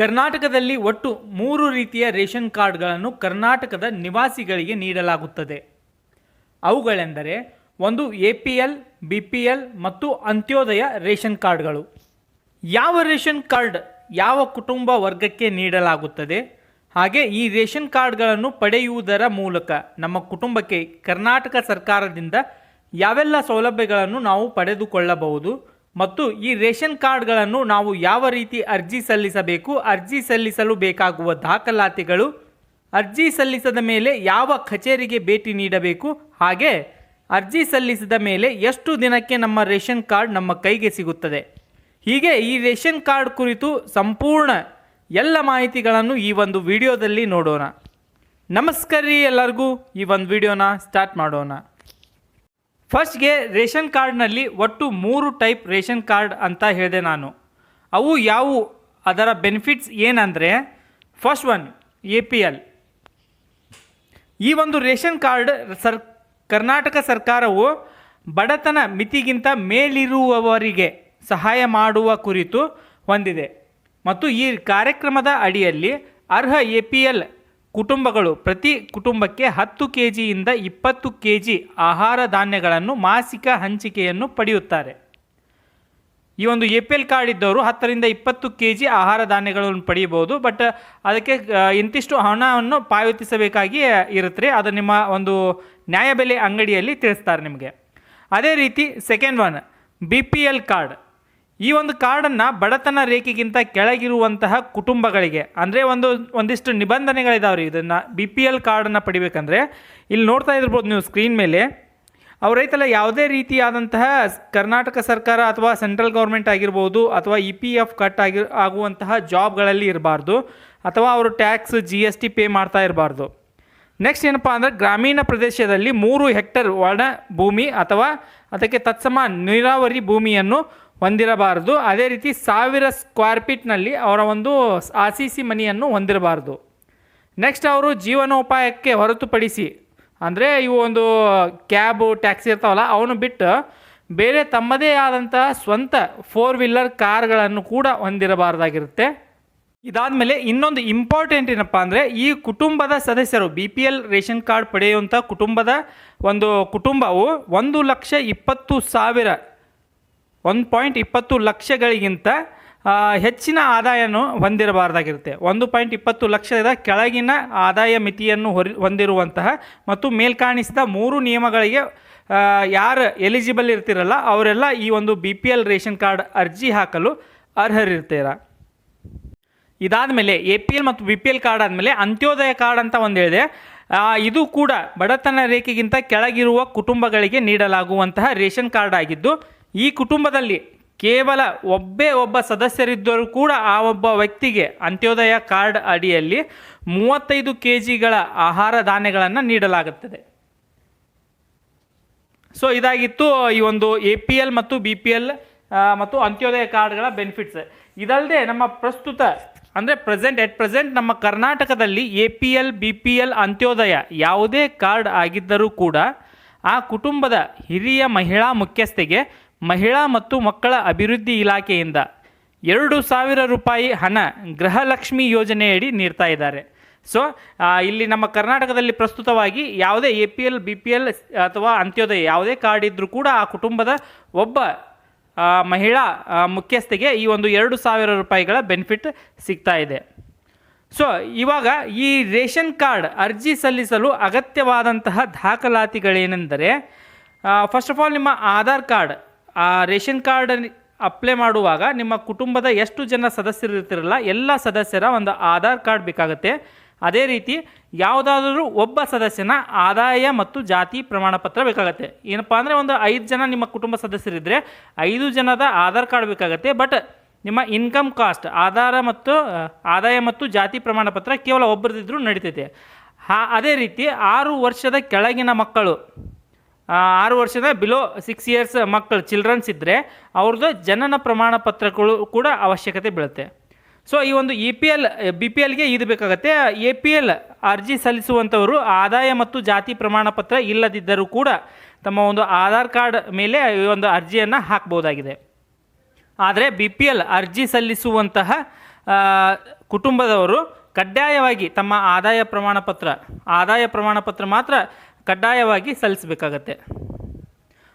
ಕರ್ನಾಟಕದಲ್ಲಿ ಒಟ್ಟು ಮೂರು ರೀತಿಯ ರೇಷನ್ ಕಾರ್ಡ್ಗಳನ್ನು ಕರ್ನಾಟಕದ ನಿವಾಸಿಗಳಿಗೆ ನೀಡಲಾಗುತ್ತದೆ. ಅವುಗಳೆಂದರೆ ಒಂದು A P L, B P L ಮತ್ತು ಅಂತ್ಯೋದಯ ರೇಷನ್ ಕಾರ್ಡ್ಗಳು. ಯಾವ ರೇಷನ್ ಕಾರ್ಡ್ ಯಾವ ಕುಟುಂಬ ವರ್ಗಕ್ಕೆ ನೀಡಲಾಗುತ್ತದೆ? ಹಾಗೆ ಈ ರೇಷನ್ ಕಾರ್ಡ್ಗಳನ್ನು ಪಡೆಯುವುದರ ಮೂಲಕ ನಮ್ಮ ಕುಟುಂಬಕ್ಕೆ ಕರ್ನಾಟಕ ಸರ್ಕಾರದಿಂದ ಯಾವೆಲ್ಲ ಸೌಲಭ್ಯಗಳನ್ನು ನಾವು ಪಡೆದುಕೊಳ್ಳಬಹುದು? ಮತ್ತು ಈ ರೇಷನ್ ಕಾರ್ಡ್ಗಳನ್ನು ನಾವು ಯಾವ ರೀತಿ ಅರ್ಜಿ ಸಲ್ಲಿಸಬೇಕು, ಅರ್ಜಿ ಸಲ್ಲಿಸಲು ಬೇಕಾಗುವ ದಾಖಲಾತಿಗಳು, ಅರ್ಜಿ ಸಲ್ಲಿಸದ ಮೇಲೆ ಯಾವ ಕಚೇರಿಗೆ ಭೇಟಿ ನೀಡಬೇಕು, ಹಾಗೆ ಅರ್ಜಿ ಸಲ್ಲಿಸಿದ ಮೇಲೆ ಎಷ್ಟು ದಿನಕ್ಕೆ ನಮ್ಮ ರೇಷನ್ ಕಾರ್ಡ್ ನಮ್ಮ ಕೈಗೆ ಸಿಗುತ್ತದೆ. ಹೀಗೆ ಈ ರೇಷನ್ ಕಾರ್ಡ್ ಕುರಿತು ಸಂಪೂರ್ಣ ಎಲ್ಲ ಮಾಹಿತಿಗಳನ್ನು ಈ ಒಂದು ವಿಡಿಯೋದಲ್ಲಿ ನೋಡೋಣ. ನಮಸ್ಕಾರ ರೀ ಎಲ್ಲರಿಗೂ, ಈ ಒಂದು ವಿಡಿಯೋನ ಸ್ಟಾರ್ಟ್ ಮಾಡೋಣ. ಫಸ್ಟ್ಗೆ ರೇಷನ್ ಕಾರ್ಡ್ನಲ್ಲಿ ಒಟ್ಟು ಮೂರು ಟೈಪ್ ರೇಷನ್ ಕಾರ್ಡ್ ಅಂತ ಹೇಳಿದೆ ನಾನು. ಅವು ಯಾವುವು? ಅದರ ಬೆನಿಫಿಟ್ಸ್ ಏನಂದರೆ first one A P L ಈ ಒಂದು ರೇಷನ್ ಕಾರ್ಡ್ ಸರ್, ಕರ್ನಾಟಕ ಸರ್ಕಾರವು ಬಡತನ ಮಿತಿಗಿಂತ ಮೇಲಿರುವವರಿಗೆ ಸಹಾಯ ಮಾಡುವ ಕುರಿತು ಹೊಂದಿದೆ. ಮತ್ತು ಈ ಕಾರ್ಯಕ್ರಮದ ಅಡಿಯಲ್ಲಿ ಅರ್ಹ ಎ ಪಿ ಎಲ್ ಕುಟುಂಬಗಳು ಪ್ರತಿ ಕುಟುಂಬಕ್ಕೆ ಹತ್ತು ಕೆ ಜಿಯಿಂದ ಇಪ್ಪತ್ತು ಕೆ ಜಿ ಆಹಾರ ಧಾನ್ಯಗಳನ್ನು ಮಾಸಿಕ ಹಂಚಿಕೆಯನ್ನು ಪಡೆಯುತ್ತಾರೆ. ಈ ಒಂದು ಎ ಪಿ ಎಲ್ ಕಾರ್ಡ್ ಇದ್ದವರು ಹತ್ತರಿಂದ ಇಪ್ಪತ್ತು ಕೆ ಜಿ ಆಹಾರ ಧಾನ್ಯಗಳನ್ನು ಪಡೆಯಬಹುದು, ಬಟ್ ಅದಕ್ಕೆ ಇಂತಿಷ್ಟು ಹಣವನ್ನು ಪಾವತಿಸಬೇಕಾಗಿ ಇರುತ್ತೆ ಅದು ನಿಮ್ಮ ಒಂದು ನ್ಯಾಯಬೆಲೆ ಅಂಗಡಿಯಲ್ಲಿ ತಿಳಿಸ್ತಾರೆ ನಿಮಗೆ. ಅದೇ ರೀತಿ second one B P L card ಈ ಒಂದು ಕಾರ್ಡನ್ನು ಬಡತನ ರೇಖೆಗಿಂತ ಕೆಳಗಿರುವಂತಹ ಕುಟುಂಬಗಳಿಗೆ, ಅಂದರೆ ಒಂದು ಒಂದಿಷ್ಟು ನಿಬಂಧನೆಗಳಿದಾವೆ ರೀ ಇದನ್ನು ಬಿ ಪಿ ಎಲ್ ಕಾರ್ಡನ್ನು ಪಡಿಬೇಕಂದ್ರೆ. ಇಲ್ಲಿ ನೋಡ್ತಾ ಇರ್ಬೋದು ನೀವು ಸ್ಕ್ರೀನ್ ಮೇಲೆ. ಅವರೈತಲ್ಲ ಯಾವುದೇ ರೀತಿಯಾದಂತಹ ಕರ್ನಾಟಕ ಸರ್ಕಾರ ಅಥವಾ ಸೆಂಟ್ರಲ್ ಗೌರ್ಮೆಂಟ್ ಆಗಿರ್ಬೋದು, ಅಥವಾ ಇ ಪಿ ಎಫ್ ಕಟ್ ಆಗಿ ಆಗುವಂತಹ ಜಾಬ್ಗಳಲ್ಲಿ ಇರಬಾರ್ದು, ಅಥವಾ ಅವರು tax G S T pay ಮಾಡ್ತಾ ಇರಬಾರ್ದು. ನೆಕ್ಸ್ಟ್ ಏನಪ್ಪ ಅಂದರೆ ಗ್ರಾಮೀಣ ಪ್ರದೇಶದಲ್ಲಿ ಮೂರು ಹೆಕ್ಟರ್ ಒಣ ಭೂಮಿ ಅಥವಾ ಅದಕ್ಕೆ ತತ್ಸಮ ನೀರಾವರಿ ಭೂಮಿಯನ್ನು ಹೊಂದಿರಬಾರದು. ಅದೇ ರೀತಿ ಸಾವಿರ ಸ್ಕ್ವೇರ್ ಫೀಟ್ನಲ್ಲಿ ಅವರ ಒಂದು ಆರ್ ಸಿ ಸಿ ಮನೆಯನ್ನು ಹೊಂದಿರಬಾರ್ದು. ನೆಕ್ಸ್ಟ್ ಅವರು ಜೀವನೋಪಾಯಕ್ಕೆ ಹೊರತುಪಡಿಸಿ, ಅಂದರೆ ಇವು ಒಂದು ಕ್ಯಾಬು ಟ್ಯಾಕ್ಸಿ ಇರ್ತಾವಲ್ಲ, ಅವನು ಬಿಟ್ಟು ಬೇರೆ ತಮ್ಮದೇ ಆದಂತಹ ಸ್ವಂತ ಫೋರ್ ವೀಲರ್ ಕಾರ್ಗಳನ್ನು ಕೂಡ ಹೊಂದಿರಬಾರ್ದಾಗಿರುತ್ತೆ. ಇದಾದಮೇಲೆ ಇನ್ನೊಂದು ಇಂಪಾರ್ಟೆಂಟ್ ಏನಪ್ಪ ಅಂದರೆ, ಈ ಕುಟುಂಬದ ಸದಸ್ಯರು B P L ration card ಪಡೆಯುವಂಥ ಕುಟುಂಬದ ಒಂದು ಕುಟುಂಬವು ಒಂದು ಲಕ್ಷ ಇಪ್ಪತ್ತು ಸಾವಿರ ಒಂದು ಪಾಯಿಂಟ್ ಇಪ್ಪತ್ತು ಲಕ್ಷಗಳಿಗಿಂತ ಹೆಚ್ಚಿನ ಆದಾಯವನ್ನು ಹೊಂದಿರಬಾರ್ದಾಗಿರುತ್ತೆ. ಒಂದು ಪಾಯಿಂಟ್ ಇಪ್ಪತ್ತು ಲಕ್ಷದ ಕೆಳಗಿನ ಆದಾಯ ಮಿತಿಯನ್ನು ಹೊರ, ಹೊಂದಿರುವಂತಹ ಮತ್ತು ಮೇಲ್ಕಾಣಿಸಿದ ಮೂರು ನಿಯಮಗಳಿಗೆ ಯಾರು ಎಲಿಜಿಬಲ್ ಇರ್ತಿರಲ್ಲ, ಅವರೆಲ್ಲ ಈ ಒಂದು B P L ration card ಅರ್ಜಿ ಹಾಕಲು ಅರ್ಹರಿರ್ತೀರ? ಇದಾದ ಮೇಲೆ ಎ ಪಿ ಎಲ್ ಮತ್ತು ಬಿ ಪಿ ಎಲ್ ಕಾರ್ಡ್ ಆದಮೇಲೆ ಅಂತ್ಯೋದಯ ಕಾರ್ಡ್ ಅಂತ ಒಂದು ಹೇಳಿದೆ. ಇದು ಕೂಡ ಬಡತನ ರೇಖೆಗಿಂತ ಕೆಳಗಿರುವ ಕುಟುಂಬಗಳಿಗೆ ನೀಡಲಾಗುವಂತಹ ರೇಷನ್ ಕಾರ್ಡ್ ಆಗಿದ್ದು ಈ ಕುಟುಂಬದಲ್ಲಿ ಕೇವಲ ಒಬ್ಬೇ ಒಬ್ಬ ಸದಸ್ಯರಿದ್ದರೂ ಕೂಡ ಆ ಒಬ್ಬ ವ್ಯಕ್ತಿಗೆ ಅಂತ್ಯೋದಯ ಕಾರ್ಡ್ ಅಡಿಯಲ್ಲಿ ಮೂವತ್ತೈದು ಕೆ ಜಿಗಳ ಆಹಾರ ಧಾನ್ಯಗಳನ್ನು ನೀಡಲಾಗುತ್ತದೆ. ಸೊ ಇದಾಗಿತ್ತು ಈ ಒಂದು ಎ ಪಿ ಎಲ್ ಮತ್ತು ಬಿ ಪಿ ಎಲ್ ಮತ್ತು ಅಂತ್ಯೋದಯ ಕಾರ್ಡ್ಗಳ ಬೆನಿಫಿಟ್ಸ್ ಇದಲ್ಲದೆ ನಮ್ಮ ಪ್ರಸ್ತುತ, ಅಂದರೆ ಪ್ರೆಸೆಂಟ್ ಎಟ್ ಪ್ರೆಸೆಂಟ್ ನಮ್ಮ ಕರ್ನಾಟಕದಲ್ಲಿ A P L B P L Antyodaya ಯಾವುದೇ ಕಾರ್ಡ್ ಆಗಿದ್ದರೂ ಕೂಡ ಆ ಕುಟುಂಬದ ಹಿರಿಯ ಮಹಿಳಾ ಮುಖ್ಯಸ್ಥೆಗೆ ಮಹಿಳಾ ಮತ್ತು ಮಕ್ಕಳ ಅಭಿವೃದ್ಧಿ ಇಲಾಖೆಯಿಂದ ಎರಡು ಸಾವಿರ ರೂಪಾಯಿ ಹಣ ಗೃಹಲಕ್ಷ್ಮಿ ಯೋಜನೆಯಡಿ ನೀಡ್ತಾ ಇದ್ದಾರೆ. ಸೊ ಇಲ್ಲಿ ನಮ್ಮ ಕರ್ನಾಟಕದಲ್ಲಿ ಪ್ರಸ್ತುತವಾಗಿ ಯಾವುದೇ A P L B P L ಅಥವಾ ಅಂತ್ಯೋದಯ ಯಾವುದೇ ಕಾರ್ಡ್ ಇದ್ದರೂ ಕೂಡ ಆ ಕುಟುಂಬದ ಒಬ್ಬ ಮಹಿಳಾ ಮುಖ್ಯಸ್ಥೆಗೆ ಈ ಒಂದು ಎರಡು ಸಾವಿರ ರೂಪಾಯಿಗಳ ಬೆನಿಫಿಟ್ ಸಿಗ್ತಾ ಇದೆ. ಸೊ ಇವಾಗ ಈ ರೇಷನ್ ಕಾರ್ಡ್ ಅರ್ಜಿ ಸಲ್ಲಿಸಲು ಅಗತ್ಯವಾದಂತಹ ದಾಖಲಾತಿಗಳೇನೆಂದರೆ ಫಸ್ಟ್ ಆಫ್ ಆಲ್ ನಿಮ್ಮ ಆಧಾರ್ ಕಾರ್ಡ್ ಆ ರೇಷನ್ ಕಾರ್ಡ್ ಅಪ್ಲೈ ಮಾಡುವಾಗ ನಿಮ್ಮ ಕುಟುಂಬದ ಎಷ್ಟು ಜನ ಸದಸ್ಯರು ಇರ್ತಿರಲ್ಲ ಎಲ್ಲ ಸದಸ್ಯರ ಒಂದು ಆಧಾರ್ ಕಾರ್ಡ್ ಬೇಕಾಗುತ್ತೆ. ಅದೇ ರೀತಿ ಯಾವುದಾದರೂ ಒಬ್ಬ ಸದಸ್ಯನ ಆದಾಯ ಮತ್ತು ಜಾತಿ ಪ್ರಮಾಣ ಪತ್ರ ಬೇಕಾಗುತ್ತೆ. ಏನಪ್ಪ ಅಂದರೆ ಒಂದು ಐದು ಜನ ನಿಮ್ಮ ಕುಟುಂಬ ಸದಸ್ಯರಿದ್ದರೆ ಐದು ಜನದ ಆಧಾರ್ ಕಾರ್ಡ್ ಬೇಕಾಗುತ್ತೆ. ಬಟ್ ನಿಮ್ಮ ಇನ್ಕಮ್ ಕಾಸ್ಟ್, ಆಧಾರ ಮತ್ತು ಆದಾಯ ಮತ್ತು ಜಾತಿ ಪ್ರಮಾಣ ಪತ್ರ ಕೇವಲ ಒಬ್ಬರದಿದ್ದರೂ ನಡೀತೈತೆ. ಹಾ, ಅದೇ ರೀತಿ ಆರು ವರ್ಷದ ಕೆಳಗಿನ ಮಕ್ಕಳು ಆರು ವರ್ಷದ ಬಿಲೋ ಸಿಕ್ಸ್ ಇಯರ್ಸ್ ಮಕ್ಕಳು ಚಿಲ್ಡ್ರನ್ಸ್ ಇದ್ದರೆ ಅವ್ರದ್ದು ಜನನ ಪ್ರಮಾಣ ಪತ್ರಗಳು ಕೂಡ ಅವಶ್ಯಕತೆ ಬೀಳುತ್ತೆ. ಸೊ ಈ ಒಂದು E P L B P ಎಲ್ಗೆ ಇದು ಬೇಕಾಗುತ್ತೆ. ಎ ಪಿ ಎಲ್ ಅರ್ಜಿ ಸಲ್ಲಿಸುವಂಥವರು ಆದಾಯ ಮತ್ತು ಜಾತಿ ಪ್ರಮಾಣ ಪತ್ರ ಇಲ್ಲದಿದ್ದರೂ ಕೂಡ ತಮ್ಮ ಒಂದು ಆಧಾರ್ ಕಾರ್ಡ್ ಮೇಲೆ ಈ ಒಂದು ಅರ್ಜಿಯನ್ನು ಹಾಕ್ಬೋದಾಗಿದೆ. ಆದರೆ ಬಿ ಪಿ ಎಲ್ ಅರ್ಜಿ ಸಲ್ಲಿಸುವಂತಹ ಕುಟುಂಬದವರು ಕಡ್ಡಾಯವಾಗಿ ತಮ್ಮ ಆದಾಯ ಪ್ರಮಾಣ ಪತ್ರ, ಆದಾಯ ಪ್ರಮಾಣ ಪತ್ರ ಮಾತ್ರ ಕಡ್ಡಾಯವಾಗಿ ಸಲ್ಲಿಸಬೇಕಾಗತ್ತೆ.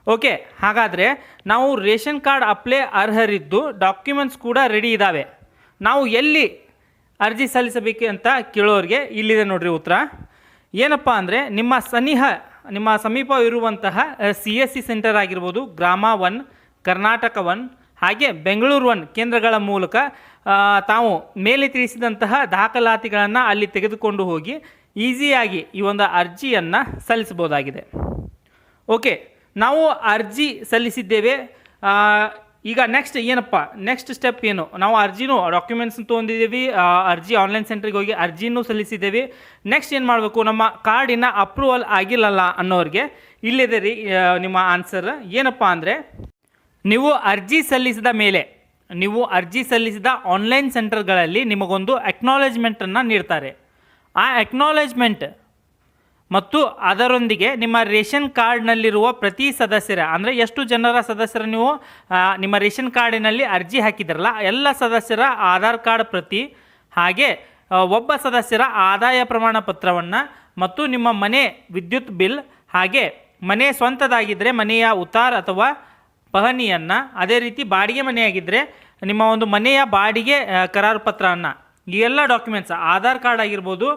ಓಕೆ, ಹಾಗಾದರೆ ನಾವು ರೇಷನ್ ಕಾರ್ಡ್ ಅಪ್ಲೈ ಅರ್ಹರಿದ್ದು ಡಾಕ್ಯುಮೆಂಟ್ಸ್ ಕೂಡ ರೆಡಿ ಇದ್ದಾವೆ ನಾವು ಎಲ್ಲಿ ಅರ್ಜಿ ಸಲ್ಲಿಸಬೇಕು ಅಂತ ಕೇಳೋರಿಗೆ ಇಲ್ಲಿದೆ ನೋಡಿರಿ ಉತ್ತರ. ಏನಪ್ಪ ಅಂದರೆ ನಿಮ್ಮ ಸನಿಹ, ನಿಮ್ಮ ಸಮೀಪ ಇರುವಂತಹ ಸಿ ಎಸ್ ಸಿ ಸೆಂಟರ್ ಆಗಿರ್ಬೋದು, ಗ್ರಾಮ ಒನ್, ಕರ್ನಾಟಕ ಒನ್, ಹಾಗೆ ಬೆಂಗಳೂರು ಒನ್ ಕೇಂದ್ರಗಳ ಮೂಲಕ ತಾವು ಮೇಲೆ ತಿಳಿಸಿದಂತಹ ದಾಖಲಾತಿಗಳನ್ನು ಅಲ್ಲಿ ತೆಗೆದುಕೊಂಡು ಹೋಗಿ ಈಸಿಯಾಗಿ ಈ ಒಂದು ಅರ್ಜಿಯನ್ನು ಸಲ್ಲಿಸ್ಬೋದಾಗಿದೆ ಓಕೆ ನಾವು ಅರ್ಜಿ ಸಲ್ಲಿಸಿದ್ದೇವೆ. ಈಗ ನೆಕ್ಸ್ಟ್ ಏನಪ್ಪ? ನೆಕ್ಸ್ಟ್ ಸ್ಟೆಪ್ ಏನು? ನಾವು ಅರ್ಜಿನೂ ಡಾಕ್ಯುಮೆಂಟ್ಸ್ ತೊಗೊಂಡಿದ್ದೀವಿ. ಅರ್ಜಿ ಆನ್ಲೈನ್ ಸೆಂಟ್ರಿಗೆ ಹೋಗಿ ಅರ್ಜಿನೂ ಸಲ್ಲಿಸಿದ್ದೇವೆ. ನೆಕ್ಸ್ಟ್ ಏನು ಮಾಡಬೇಕು? ನಮ್ಮ ಕಾರ್ಡಿನ ಅಪ್ರೂವಲ್ ಆಗಿಲ್ಲಲ್ಲ ಅನ್ನೋರಿಗೆ ಇಲ್ಲಿದೆ ರೀ ನಿಮ್ಮ ಆನ್ಸರ್ ಏನಪ್ಪ ಅಂದರೆ, ನೀವು ಅರ್ಜಿ ಸಲ್ಲಿಸಿದ ಮೇಲೆ, ನೀವು ಅರ್ಜಿ ಸಲ್ಲಿಸಿದ ಆನ್ಲೈನ್ ಸೆಂಟರ್ಗಳಲ್ಲಿ ನಿಮಗೊಂದು ಅಕ್ನಾಲೇಜ್ಮೆಂಟನ್ನು ನೀಡ್ತಾರೆ. ಆ ಅಕ್ನಾಲೇಜ್ಮೆಂಟ್ ಮತ್ತು ಅದರೊಂದಿಗೆ ನಿಮ್ಮ ರೇಷನ್ ಕಾರ್ಡ್ನಲ್ಲಿರುವ ಪ್ರತಿ ಸದಸ್ಯರ, ಅಂದರೆ ಎಷ್ಟು ಜನರ ಸದಸ್ಯರ ನೀವು ನಿಮ್ಮ ರೇಷನ್ ಕಾರ್ಡಿನಲ್ಲಿ ಅರ್ಜಿ ಹಾಕಿದ್ರಲ್ಲ, ಎಲ್ಲ ಸದಸ್ಯರ ಆಧಾರ್ ಕಾರ್ಡ್ ಪ್ರತಿ, ಹಾಗೆ ಒಬ್ಬ ಸದಸ್ಯರ ಆದಾಯ ಪ್ರಮಾಣ ಪತ್ರವನ್ನು ಮತ್ತು ನಿಮ್ಮ ಮನೆ ವಿದ್ಯುತ್ ಬಿಲ್, ಹಾಗೆ ಮನೆ ಸ್ವಂತದಾಗಿದ್ದರೆ ಮನೆಯ ಉತ್ತಾರ್ ಅಥವಾ ಪಹನಿಯನ್ನು ಅದೇ ರೀತಿ ಬಾಡಿಗೆ ಮನೆಯಾಗಿದ್ದರೆ ನಿಮ್ಮ ಒಂದು ಮನೆಯ ಬಾಡಿಗೆ ಕರಾರು ಪತ್ರವನ್ನು ಈ ಎಲ್ಲ ಡಾಕ್ಯುಮೆಂಟ್ಸ್ ಆಧಾರ್ ಕಾರ್ಡ್ ಆಗಿರ್ಬೋದು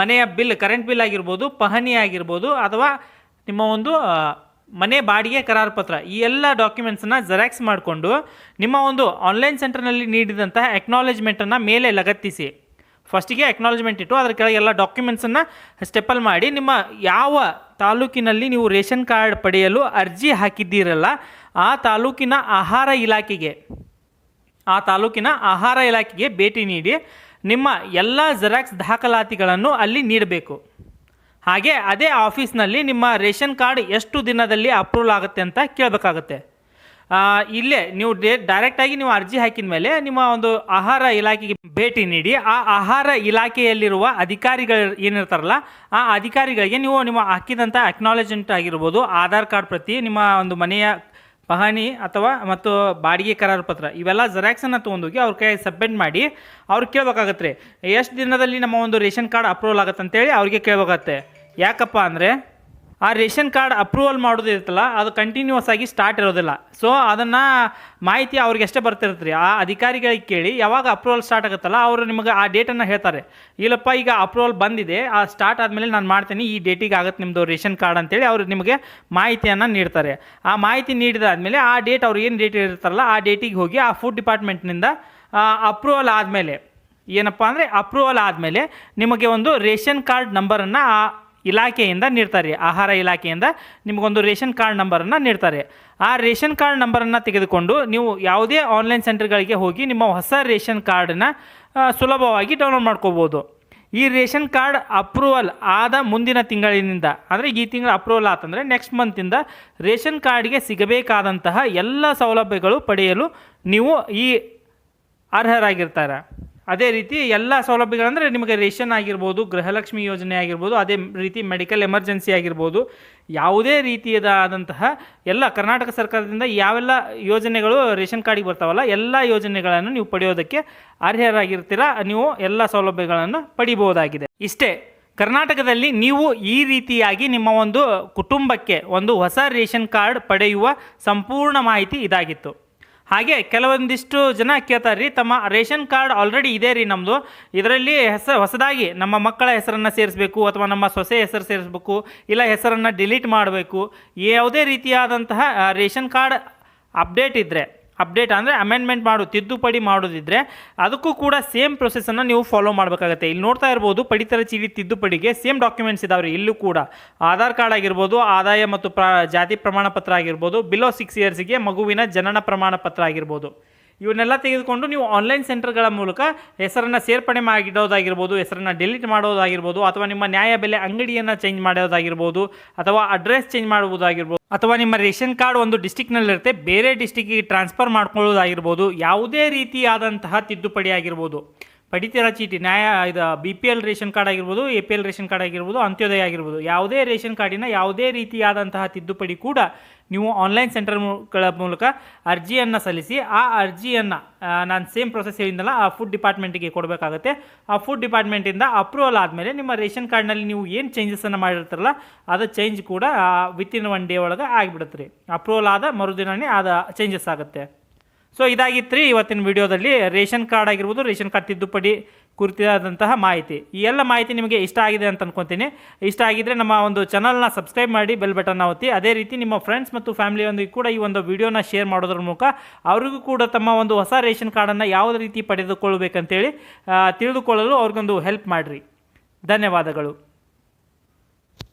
ಮನೆಯ ಬಿಲ್ ಕರೆಂಟ್ ಬಿಲ್ ಆಗಿರ್ಬೋದು, ಪಹಣಿ ಆಗಿರ್ಬೋದು, ಅಥವಾ ನಿಮ್ಮ ಒಂದು ಮನೆ ಬಾಡಿಗೆ ಕರಾರು ಪತ್ರ, ಈ ಎಲ್ಲ ಡಾಕ್ಯುಮೆಂಟ್ಸನ್ನು ಜೆರಾಕ್ಸ್ ಮಾಡಿಕೊಂಡು ನಿಮ್ಮ ಒಂದು ಆನ್ಲೈನ್ ಸೆಂಟರ್ನಲ್ಲಿ ನೀಡಿದಂತಹ ಎಕ್ನಾಲಜ್ಮೆಂಟನ್ನು ಮೇಲೆ ಲಗತ್ತಿಸಿ. ಫಸ್ಟಿಗೆ ಎಕ್ನಾಲಜ್ಮೆಂಟ್ ಇಟ್ಟು ಅದರ ಕೆಳಗೆ ಎಲ್ಲ ಡಾಕ್ಯುಮೆಂಟ್ಸನ್ನು ಸ್ಟೆಪಲ್ ಮಾಡಿ, ನಿಮ್ಮ ಯಾವ ತಾಲೂಕಿನಲ್ಲಿ ನೀವು ರೇಷನ್ ಕಾರ್ಡ್ ಪಡೆಯಲು ಅರ್ಜಿ ಹಾಕಿದ್ದೀರಲ್ಲ, ಆ ತಾಲೂಕಿನ ಆಹಾರ ಇಲಾಖೆಗೆ. ಆ ತಾಲೂಕಿನ ಆಹಾರ ಇಲಾಖೆಗೆ ಭೇಟಿ ನೀಡಿ ನಿಮ್ಮ ಎಲ್ಲ ಜೆರಾಕ್ಸ್ ದಾಖಲಾತಿಗಳನ್ನು ಅಲ್ಲಿ ನೀಡಬೇಕು. ಹಾಗೆ ಅದೇ ಆಫೀಸ್ನಲ್ಲಿ ನಿಮ್ಮ ರೇಷನ್ ಕಾರ್ಡ್ ಎಷ್ಟು ದಿನದಲ್ಲಿ ಅಪ್ರೂವಲ್ ಆಗುತ್ತೆ ಅಂತ ಕೇಳಬೇಕಾಗತ್ತೆ. ಇಲ್ಲೇ ನೀವು ಡೇ, ಡೈರೆಕ್ಟಾಗಿ ನೀವು ಅರ್ಜಿ ಹಾಕಿದ ಮೇಲೆ ನಿಮ್ಮ ಒಂದು ಆಹಾರ ಇಲಾಖೆಗೆ ಭೇಟಿ ನೀಡಿ, ಆ ಆಹಾರ ಇಲಾಖೆಯಲ್ಲಿರುವ ಅಧಿಕಾರಿಗಳು ಏನಿರ್ತಾರಲ್ಲ, ಆ ಅಧಿಕಾರಿಗಳಿಗೆ ನೀವು ನಿಮ್ಮ ಹಾಕಿದಂಥ ಅಕ್ನಾಲಜ್ಮೆಂಟ್ ಆಗಿರ್ಬೋದು, ಆಧಾರ್ ಕಾರ್ಡ್ ಪ್ರತಿ ನಿಮ್ಮ ಒಂದು ಮನೆಯ ಪಹಣಿ ಅಥವಾ ಮತ್ತು ಬಾಡಿಗೆ ಕರಾರು ಪತ್ರ, ಇವೆಲ್ಲ ಜೆರಾಕ್ಸನ್ನು ತೊಗೊಂಡೋಗಿ ಅವ್ರ ಕೈ ಸಬ್ಮಿಟ್ ಮಾಡಿ ಅವ್ರು ಕೇಳ್ಬೇಕಾಗತ್ತೆ ರೀ. ಎಷ್ಟು ದಿನದಲ್ಲಿ ನಮ್ಮ ಒಂದು ರೇಷನ್ ಕಾರ್ಡ್ ಅಪ್ರೂವಲ್ ಆಗುತ್ತೆ ಅಂತೇಳಿ ಅವ್ರಿಗೆ ಕೇಳ್ಬೇಕಾಗತ್ತೆ. ಯಾಕಪ್ಪ ಅಂದರೆ ಆ ರೇಷನ್ ಕಾರ್ಡ್ ಅಪ್ರೂವಲ್ ಮಾಡೋದು ಇರುತ್ತಲ್ಲ, ಅದು ಕಂಟಿನ್ಯೂಸ್ ಆಗಿ ಸ್ಟಾರ್ಟ್ ಇರೋದಿಲ್ಲ. ಸೊ ಅದನ್ನು ಮಾಹಿತಿ ಅವ್ರಿಗೆ ಎಷ್ಟೇ ಬರ್ತಿರುತ್ತೆ ರೀ ಆ ಅಧಿಕಾರಿಗಳಿಗೆ ಕೇಳಿ, ಯಾವಾಗ ಅಪ್ರೂವಲ್ ಸ್ಟಾರ್ಟ್ ಆಗುತ್ತಲ್ಲ, ಅವರು ನಿಮಗೆ ಆ ಡೇಟನ್ನು ಹೇಳ್ತಾರೆ. ಇಲ್ಲಪ್ಪ, ಈಗ ಅಪ್ರೂವಲ್ ಬಂದಿದೆ, ಆ ಸ್ಟಾರ್ಟ್ ಆದಮೇಲೆ ನಾನು ಮಾಡ್ತೀನಿ, ಈ ಡೇಟಿಗೆ ಆಗುತ್ತೆ ನಿಮ್ಮದು ರೇಷನ್ ಕಾರ್ಡ್ ಅಂತೇಳಿ ಅವರು ನಿಮಗೆ ಮಾಹಿತಿಯನ್ನು ನೀಡ್ತಾರೆ. ಆ ಮಾಹಿತಿ ನೀಡಿದಾದಮೇಲೆ ಆ ಡೇಟ್ ಅವ್ರು ಏನು ಡೇಟ್ ಇರ್ತಾರಲ್ಲ, ಆ ಡೇಟಿಗೆ ಹೋಗಿ ಆ ಫುಡ್ ಡಿಪಾರ್ಟ್ಮೆಂಟ್ನಿಂದ ಅಪ್ರೂವಲ್ ಆದಮೇಲೆ, ಏನಪ್ಪ ಅಂದರೆ ಅಪ್ರೂವಲ್ ಆದಮೇಲೆ ನಿಮಗೆ ಒಂದು ರೇಷನ್ ಕಾರ್ಡ್ ನಂಬರನ್ನು ಆ ಇಲಾಖೆಯಿಂದ ನೀಡ್ತಾರೆ. ಆಹಾರ ಇಲಾಖೆಯಿಂದ ನಿಮಗೊಂದು ರೇಷನ್ ಕಾರ್ಡ್ ನಂಬರನ್ನು ನೀಡ್ತಾರೆ. ಆ ರೇಷನ್ ಕಾರ್ಡ್ ನಂಬರನ್ನು ತೆಗೆದುಕೊಂಡು ನೀವು ಯಾವುದೇ ಆನ್ಲೈನ್ ಸೆಂಟರ್ಗಳಿಗೆ ಹೋಗಿ ನಿಮ್ಮ ಹೊಸ ರೇಷನ್ ಕಾರ್ಡನ್ನು ಸುಲಭವಾಗಿ ಡೌನ್ಲೋಡ್ ಮಾಡ್ಕೋಬೋದು. ಈ ರೇಷನ್ ಕಾರ್ಡ್ ಅಪ್ರೂವಲ್ ಆದ ಮುಂದಿನ ತಿಂಗಳಿನಿಂದ, ಅಂದರೆ ಈ ತಿಂಗಳು ಅಪ್ರೂವಲ್ ಆತಂದರೆ ನೆಕ್ಸ್ಟ್ ಮಂತಿಂದ ರೇಷನ್ ಕಾರ್ಡ್ಗೆ ಸಿಗಬೇಕಾದಂತಹ ಎಲ್ಲ ಸೌಲಭ್ಯಗಳು ಪಡೆಯಲು ನೀವು ಈ ಅರ್ಹರಾಗಿರ್ತಾರೆ. ಅದೇ ರೀತಿ ಎಲ್ಲ ಸೌಲಭ್ಯಗಳಂದರೆ ನಿಮಗೆ ರೇಷನ್ ಆಗಿರ್ಬೋದು, ಗೃಹಲಕ್ಷ್ಮಿ ಯೋಜನೆ ಆಗಿರ್ಬೋದು, ಅದೇ ರೀತಿ ಮೆಡಿಕಲ್ ಎಮರ್ಜೆನ್ಸಿ ಆಗಿರ್ಬೋದು, ಯಾವುದೇ ರೀತಿಯದಾದಂತಹ ಎಲ್ಲ ಕರ್ನಾಟಕ ಸರ್ಕಾರದಿಂದ ಯಾವೆಲ್ಲ ಯೋಜನೆಗಳು ರೇಷನ್ ಕಾರ್ಡಿಗೆ ಬರ್ತಾವಲ್ಲ, ಎಲ್ಲ ಯೋಜನೆಗಳನ್ನು ನೀವು ಪಡೆಯೋದಕ್ಕೆ ಅರ್ಹರಾಗಿರ್ತೀರ, ನೀವು ಎಲ್ಲ ಸೌಲಭ್ಯಗಳನ್ನು ಪಡಿಬೋದಾಗಿದೆ ಇಷ್ಟೇ, ಕರ್ನಾಟಕದಲ್ಲಿ ನೀವು ಈ ರೀತಿಯಾಗಿ ನಿಮ್ಮ ಒಂದು ಕುಟುಂಬಕ್ಕೆ ಒಂದು ಹೊಸ ರೇಷನ್ ಕಾರ್ಡ್ ಪಡೆಯುವ ಸಂಪೂರ್ಣ ಮಾಹಿತಿ ಇದಾಗಿತ್ತು. ಹಾಗೆ ಕೆಲವೊಂದಿಷ್ಟು ಜನ ಕೇಳ್ತಾರೆ ರೀ ತಮ್ಮ ರೇಷನ್ ಕಾರ್ಡ್ ಆಲ್ರೆಡಿ ಇದೆ ರೀ ನಮ್ಮದು ಇದರಲ್ಲಿ ಹೆಸರು ಹೊಸದಾಗಿ ನಮ್ಮ ಮಕ್ಕಳ ಹೆಸರನ್ನು ಸೇರಿಸಬೇಕು ಅಥವಾ ನಮ್ಮ ಸೊಸೆ ಹೆಸರು ಸೇರಿಸಬೇಕು, ಇಲ್ಲ ಹೆಸರನ್ನು ಡಿಲೀಟ್ ಮಾಡಬೇಕು. ಯಾವುದೇ ರೀತಿಯಾದಂತಹ ರೇಷನ್ ಕಾರ್ಡ್ ಅಪ್ಡೇಟ್ ಇದ್ದರೆ ಅಪ್ಡೇಟ್ ಅಂದರೆ ಅಮೆಂಡ್ಮೆಂಟ್ ಮಾಡು, ತಿದ್ದುಪಡಿ ಮಾಡೋದಿದ್ರೆ ಅದಕ್ಕೂ ಕೂಡ ಸೇಮ್ ಪ್ರೊಸೆಸನ್ನು ನೀವು ಫಾಲೋ ಮಾಡಬೇಕಾಗತ್ತೆ. ಇಲ್ಲಿ ನೋಡ್ತಾ ಇರ್ಬೋದು, ಪಡಿತರ ಚೀಟಿ ತಿದ್ದುಪಡಿಗೆ ಸೇಮ್ ಡಾಕ್ಯುಮೆಂಟ್ಸ್ ಇದಾವೆ ಇಲ್ಲೂ ಕೂಡ. ಆಧಾರ್ ಕಾರ್ಡ್ ಆಗಿರ್ಬೋದು, ಆದಾಯ ಮತ್ತು ಪ್ರ, ಜಾತಿ ಪ್ರಮಾಣ ಪತ್ರ ಆಗಿರ್ಬೋದು ಬಿಲೋ ಸಿಕ್ಸ್ ಇಯರ್ಸ್ಗೆ ಮಗುವಿನ ಜನನ ಪ್ರಮಾಣ ಪತ್ರ ಆಗಿರ್ಬೋದು. ಇವನ್ನೆಲ್ಲ ತೆಗೆದುಕೊಂಡು ನೀವು ಆನ್ಲೈನ್ ಸೆಂಟರ್ಗಳ ಮೂಲಕ ಹೆಸರನ್ನು ಸೇರ್ಪಡೆ ಮಾಡಿಡೋದಾಗಿರ್ಬೋದು, ಹೆಸರನ್ನು ಡಿಲೀಟ್ ಮಾಡೋದಾಗಿರ್ಬೋದು, ಅಥವಾ ನಿಮ್ಮ ನ್ಯಾಯ ಬೆಲೆ ಅಂಗಡಿಯನ್ನು ಚೇಂಜ್ ಮಾಡೋದಾಗಿರ್ಬೋದು, ಅಥವಾ ಅಡ್ರೆಸ್ ಚೇಂಜ್ ಮಾಡುವುದಾಗಿರ್ಬೋದು, ಅಥವಾ ನಿಮ್ಮ ರೇಷನ್ ಕಾರ್ಡ್ ಒಂದು ಡಿಸ್ಟಿಕ್ನಲ್ಲಿರುತ್ತೆ ಬೇರೆ ಡಿಸ್ಟಿಕ್ಕಿಗೆ ಟ್ರಾನ್ಸ್ಫರ್ ಮಾಡ್ಕೊಳ್ಳೋದಾಗಿರ್ಬೋದು, ಯಾವುದೇ ರೀತಿಯಾದಂತಹ ತಿದ್ದುಪಡಿ ಆಗಿರ್ಬೋದು. ಪಡಿತರ ಚೀಟಿ? ನ್ಯಾಯ, ಇದು B P L ration card ಆಗಿರ್ಬೋದು A P L ration card ಆಗಿರ್ಬೋದು, ಅಂತ್ಯೋದಯ ಆಗಿರ್ಬೋದು, ಯಾವುದೇ ರೇಷನ್ ಕಾರ್ಡಿನ ಯಾವುದೇ ರೀತಿಯಾದಂತಹ ತಿದ್ದುಪಡಿ ಕೂಡ ನೀವು ಆನ್ಲೈನ್ ಸೆಂಟರ್ಗಳ ಮೂಲಕ ಅರ್ಜಿಯನ್ನು ಸಲ್ಲಿಸಿ, ಆ ಅರ್ಜಿಯನ್ನು ನಾನು ಸೇಮ್ ಪ್ರೊಸೆಸ್ ಹೇಳಿದ್ದಲ್ಲ ಆ ಫುಡ್ ಡಿಪಾರ್ಟ್ಮೆಂಟಿಗೆ ಕೊಡಬೇಕಾಗುತ್ತೆ. ಆ ಫುಡ್ ಡಿಪಾರ್ಟ್ಮೆಂಟಿಂದ ಅಪ್ರೂವಲ್ ಆದಮೇಲೆ ನಿಮ್ಮ ರೇಷನ್ ಕಾರ್ಡ್ನಲ್ಲಿ ನೀವು ಏನು ಚೇಂಜಸನ್ನು ಮಾಡಿರ್ತಾರಲ್ಲ, ಅದು ಚೇಂಜ್ ಕೂಡ ವಿತಿನ್ ಒನ್ ಡೇ ಒಳಗೆ ಆಗಿಬಿಡುತ್ತೆ ರೀ. ಅಪ್ರೂವಲ್ ಆದ ಮರುದಿನನೇ ಆದ ಚೇಂಜಸ್ ಆಗುತ್ತೆ. ಸೊ ಇದಾಗಿತ್ತು ರೀ ಇವತ್ತಿನ ವಿಡಿಯೋದಲ್ಲಿ ರೇಷನ್ ಕಾರ್ಡ್ ಆಗಿರ್ಬೋದು, ರೇಷನ್ ಕಾರ್ಡ್ ತಿದ್ದುಪಡಿ ಕುರಿತಾದಂತಹ ಮಾಹಿತಿ. ಈ ಎಲ್ಲ ಮಾಹಿತಿ ನಿಮಗೆ ಇಷ್ಟ ಆಗಿದೆ ಅಂತ ಅಂದ್ಕೊತೀನಿ ಇಷ್ಟ ಆಗಿದ್ದರೆ ನಮ್ಮ ಒಂದು ಚಾನಲ್ನ ಸಬ್ಸ್ಕ್ರೈಬ್ ಮಾಡಿ ಬೆಲ್ ಬಟನ್ನ ಒತ್ತಿ. ಅದೇ ರೀತಿ ನಿಮ್ಮ ಫ್ರೆಂಡ್ಸ್ ಮತ್ತು ಫ್ಯಾಮಿಲಿಯೊಂದಿಗೆ ಕೂಡ ಈ ಒಂದು ವಿಡಿಯೋನ ಶೇರ್ ಮಾಡೋದ್ರ ಮೂಲಕ ಅವರಿಗೂ ಕೂಡ ತಮ್ಮ ಒಂದು ಹೊಸ ರೇಷನ್ ಕಾರ್ಡನ್ನು ಯಾವ ರೀತಿ ಪಡೆದುಕೊಳ್ಬೇಕಂತೇಳಿ ತಿಳಿದುಕೊಳ್ಳಲು ಅವ್ರಿಗೊಂದು ಹೆಲ್ಪ್ ಮಾಡಿರಿ. ಧನ್ಯವಾದಗಳು.